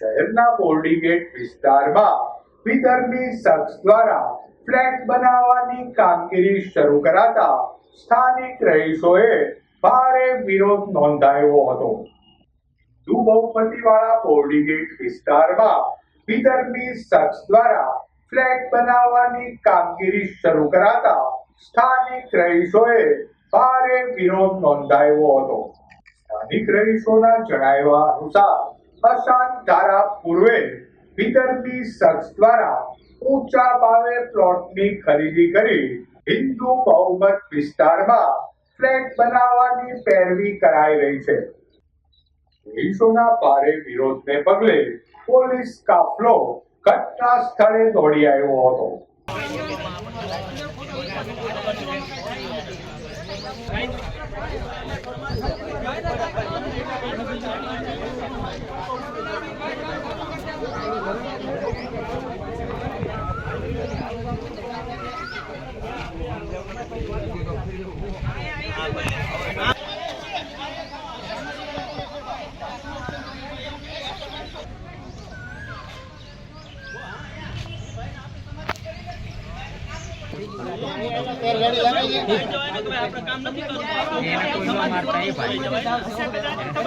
શહેરના બોર્ડીગેટ વિસ્તારમાં વિધર્મી શખ્સ દ્વારા ફ્લેટ બનાવવાની કામગીરી શરૂ કરાતા સ્થાનિક રહીશોએ ભારે વિરોધ નોંધાયો હતો. હિન્દુ બહુમતીવાળા બોર્ડીગેટ વિસ્તારમાં વિધર્મી શખ્સ દ્વારા ફ્લેટ બનાવવાની કામગીરી શરૂ કરાતા સ્થાનિક રહીશોએ ભારે વિરોધ નોંધાયો હતો. સ્થાનિક રહીશોના જણાવ્યા અનુસાર અશાંત ધારા પૂર્વે ભીતરની શખ્સ દ્વારા ઊંચા ભાવે પ્લોટની ખરીદી કરી હિન્દુ બહુમત વિસ્તારમાં ફ્લેટ બનાવવાની પેરવી કરાઈ રહી છે. રહીશોના ભારે વિરોધને પગલે પોલીસ કાફલો ઘટના સ્થળે દોડી આવ્યો હતો.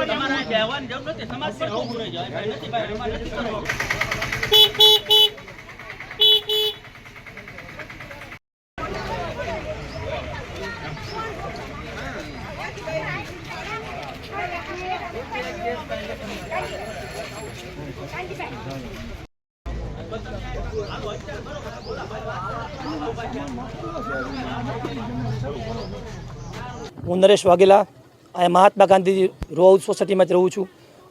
તમારા જવાન જરૂર નથી સમાજ પર નથી ભાઈ નથી કરવો હું નરેશ વાઘેલા. અહીંયા મહાત્મા ગાંધીજી રો હાઉસ સોસાયટીમાં જ રહું છું.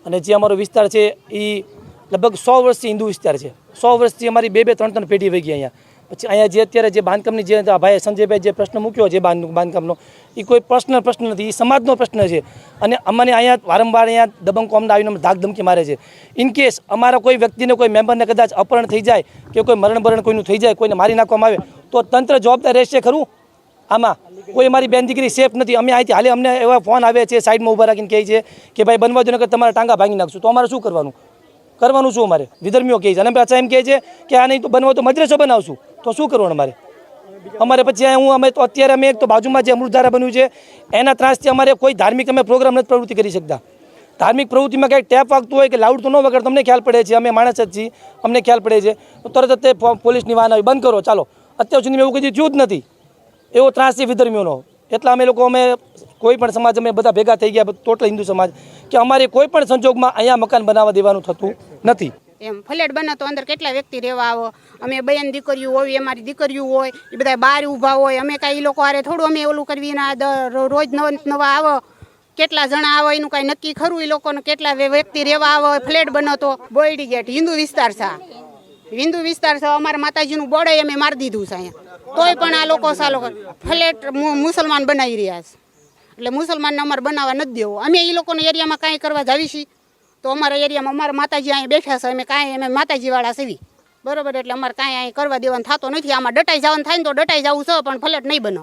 અને જે અમારો વિસ્તાર છે એ લગભગ સો વર્ષથી હિન્દુ વિસ્તાર છે. સો વર્ષથી અમારી બે બે, ત્રણ ત્રણ પેઢી વહી ગઈ અહીંયા. પછી અહીંયા જે અત્યારે જે બાંધકામની જે ભાઈ સંજયભાઈ જે પ્રશ્ન મૂક્યો છે બાંધ, બાંધકામનો એ કોઈ પર્સનલ પ્રશ્ન નથી એ સમાજનો પ્રશ્ન છે. અને અમને અહીંયા વારંવાર અહીંયા દબંગ કોમને આવીને ધાક ધમકી મારે છે. ઇન કેસ અમારા કોઈ વ્યક્તિને, કોઈ મેમ્બરને કદાચ અપહરણ થઈ જાય કે કોઈ મરણબરણ કોઈનું થઈ જાય, કોઈને મારી નાખવામાં આવે, તો તંત્ર જવાબદાર રહેશે ખરું? આમાં કોઈ મારી બેન દીકરી સેફ નથી. અમે અહીંથી હાલે, અમને એવા ફોન આવે છે, સાઈડમાં ઊભા રાખીને કહે છે કે ભાઈ બનવા દો કે તમારા ટાંગા ભાંગી નાખશું. તો અમારે શું કરવાનું? કરવાનું શું અમારે? વિધર્મીઓ કહે છે. અને પાછા એમ કહે છે કે આ નહીં તો બનવો તો મદ્રેસો બનાવશું. તો શું કરવાનું અમારે? અમારે પછી હું, અમે તો અત્યારે અમે એક તો બાજુમાં જે અમૃતધારા બન્યું છે, એના ત્રાસથી અમારે કોઈ ધાર્મિક અમે પ્રોગ્રામ નથી પ્રવૃત્તિ કરી શકતા. ધાર્મિક પ્રવૃત્તિમાં કંઈક ટેપ વાગતું હોય કે લાઉડ તો ન વગર તમને ખ્યાલ પડે છે, અમે માણસ જ છીએ, અમને ખ્યાલ પડે છે. તરત જ તે પોલીસની વાહન આવી. બંધ કરો, ચાલો. અત્યાર સુધી એવું કદી થયું જ નથી. એવો ત્રાસ છે વિધર્મીઓનો. એટલા અમે લોકો, અમે કોઈ પણ સમાજ, અમે બધા ભેગા થઈ ગયા, ટોટલ હિન્દુ સમાજ, કે અમારે કોઈ પણ સંજોગમાં અહીંયા મકાન બનાવવા દેવાનું થતું નથી. એમ ફ્લેટ બને તો અંદર કેટલા વ્યક્તિ રહેવા આવો? અમે બહેન દીકરીઓ હોય, અમારી દીકરીઓ હોય એ બધા બહાર ઊભા હોય. અમે કાંઈ એ લોકો હારે થોડું અમે ઓલું કરવી ના રોજ નવ- આવો. કેટલા જણા આવો, એનું કાંઈ નક્કી ખરું એ લોકોને? કેટલા વ્યક્તિ રહેવા આવો ફ્લેટ બનો તો? બોયડી ગેટ, હિન્દુ વિસ્તાર છે હિન્દુ વિસ્તાર છે અમારા માતાજીનું બોડે અમે મારી દીધું છે અહીંયા. તોય પણ આ લોકો સાલો ફ્લેટ મુસલમાન બનાવી રહ્યા છે. એટલે મુસલમાનને અમારે બનાવવા નથી દેવો. અમે એ લોકોના એરિયામાં કાંઈ કરવા જાવી છીએ? તો અમારા એરિયામાં અમારા માતાજી અહીં બેઠા છે, અમે કાંઈ, અમે માતાજીવાળા સીવી બરોબર, એટલે અમારે કાંઈ અહીં કરવા દેવાનું થતો નથી. આમાં ડટાઈ જવાનું થાય ને તો ડટાઈ જવું છે, પણ ફલેટ નહીં બનાવ